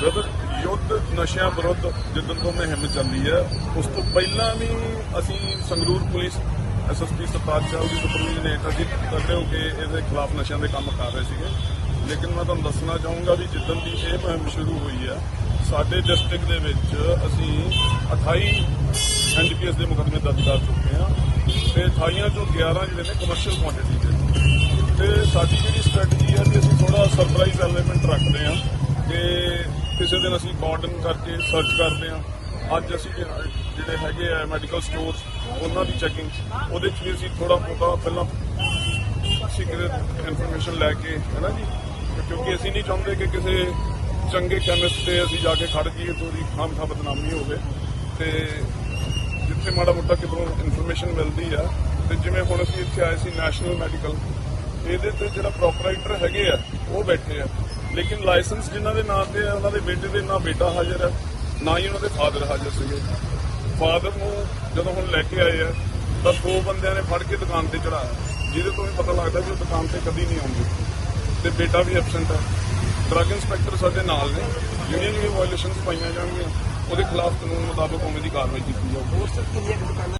Brother, ਯੁੱਧ ਨਸ਼ਿਆਂ ਵਿਰੁੱਧ ਜਿੱਦਣ ਤੋਂ ਮੁਹਿੰਮ ਚੱਲੀ ਹੈ, ਉਸ ਤੋਂ ਪਹਿਲਾਂ ਵੀ ਅਸੀਂ ਸੰਗਰੂਰ ਪੁਲਿਸ ਐਸਐਸਪੀ ਸਤਾਜ ਸਾਹਿਬ ਦੀ ਸੁਪਰਵਿਜ਼ਨ ਹੇਠ ਅਸੀਂ ਤਗੜੇ ਹੋ ਕੇ ਇਹਦੇ ਖਿਲਾਫ ਨਸ਼ਿਆਂ ਦੇ ਕੰਮ ਕਰ ਰਹੇ ਸੀਗੇ। ਲੇਕਿਨ ਮੈਂ ਤੁਹਾਨੂੰ ਦੱਸਣਾ ਚਾਹੂੰਗਾ ਵੀ ਜਿੱਦਣ ਦੀ ਇਹ ਮੁਹਿੰਮ ਸ਼ੁਰੂ ਹੋਈ ਹੈ, ਸਾਡੇ ਡਿਸਟ੍ਰਿਕਟ ਦੇ ਵਿੱਚ ਅਸੀਂ 28 ਐਨਡੀਪੀਐਸ ਦੇ ਮੁਕੱਦਮੇ ਦਰਜ ਕਰ ਚੁੱਕੇ ਹਾਂ ਤੇ 28 ਚੋਂ 11 ਜਿਹੜੇ ਨੇ ਕਮਰਸ਼ੀਅਲ ਕੁਆਂਟੀਟੀ ਦੇ। ਤੇ ਸਾਡੀ ਜਿਹੜੀ ਸਟ੍ਰੈਟਜੀ ਹੈ ਕਿ ਅਸੀਂ ਥੋੜਾ ਸਰਪ੍ਰਾਈਜ਼ ਐਲੀਮੈਂਟ ਰੱਖਦੇ ਹਾਂ ਕਿ ਕਿਸੇ ਦਿਨ ਅਸੀਂ ਕਾਰਡਨ ਕਰਕੇ ਸਰਚ ਕਰਦੇ ਹਾਂ। ਅੱਜ ਅਸੀਂ ਜਿਹੜੇ ਹੈਗੇ ਆ ਮੈਡੀਕਲ ਸਟੋਰਸ ਉਹਨਾਂ ਦੀ ਚੈਕਿੰਗ ਉਹਦੇ 'ਚ ਵੀ ਅਸੀਂ ਥੋੜਾ ਬਹੁਤਾ ਪਹਿਲਾਂ ਸੀਕ੍ਰੀਟ ਇਨਫੋਰਮੇਸ਼ਨ ਲੈ ਕੇ, ਹੈ ਨਾ ਜੀ? ਕਿਉਂਕਿ ਅਸੀਂ ਨਹੀਂ ਚਾਹੁੰਦੇ ਕਿ ਕਿਸੇ ਚੰਗੇ ਕੈਮਿਸਟ ਤੇ ਅਸੀਂ ਜਾ ਕੇ ਖੜ ਜਾਈਏ, ਤੇ ਉਹਦੀ ਖਾਮਖਾ ਬਦਨਾਮੀ ਹੋਵੇ। ਤੇ ਜਿੱਥੇ ਮਾੜਾ ਮੋਟਾ ਕਿਧਰੋਂ ਇਨਫੋਰਮੇਸ਼ਨ ਮਿਲਦੀ ਆ, ਤੇ ਜਿਵੇਂ ਹੁਣ ਅਸੀਂ ਇੱਥੇ ਆਏ ਸੀ ਨੈਸ਼ਨਲ ਮੈਡੀਕਲ ਇਹਦੇ ਤੇ ਜਿਹੜਾ ਪ੍ਰੋਪਰਾਈਟਰ ਹੈਗੇ ਆ, ਉਹ ਬੈਠੇ ਆ। ਲੇਕਿਨ ਲਾਇਸੈਂਸ ਜਿਨ੍ਹਾਂ ਦੇ ਨਾਂ ਤੇ ਹੈ, ਉਹਨਾਂ ਦੇ ਬੇਟੇ ਦੇ ਨਾ ਬੇਟਾ ਹਾਜ਼ਰ ਹੈ, ਨਾ ਹੀ ਉਹਨਾਂ ਦੇ ਫਾਦਰ ਹਾਜ਼ਰ ਸੀਗੇ। ਫਾਦਰ ਨੂੰ ਜਦੋਂ ਹੁਣ ਲੈ ਕੇ ਆਏ ਆ, ਤਾਂ ਦੋ ਬੰਦਿਆਂ ਨੇ ਫੜ ਕੇ ਦੁਕਾਨ ਤੇ ਚੜਾਇਆ ਜਿਹਦੇ ਤੋਂ ਵੀ ਪਤਾ ਲੱਗਦਾ ਕਿ ਉਹ ਦੁਕਾਨ ਤੇ ਕਦੀ ਨਹੀਂ ਆਉਂਦੇ। ਤੇ ਬੇਟਾ ਵੀ ਐਬਸੈਂਟ ਹੈ। ਡਰੱਗ ਇੰਸਪੈਕਟਰ ਸਾਡੇ ਨਾਲ ਨੇ। ਜਿਹੜੀਆਂ ਜਿਹੜੀਆਂ ਵਾਇਲੇਸ਼ਨਸ ਪਾਈਆਂ ਜਾਣਗੀਆਂ, ਉਹਦੇ ਖਿਲਾਫ ਕਾਨੂੰਨ ਮੁਤਾਬਕ ਉਵੇਂ ਦੀ ਕਾਰਵਾਈ ਕੀਤੀ ਜਾਊਗੀ।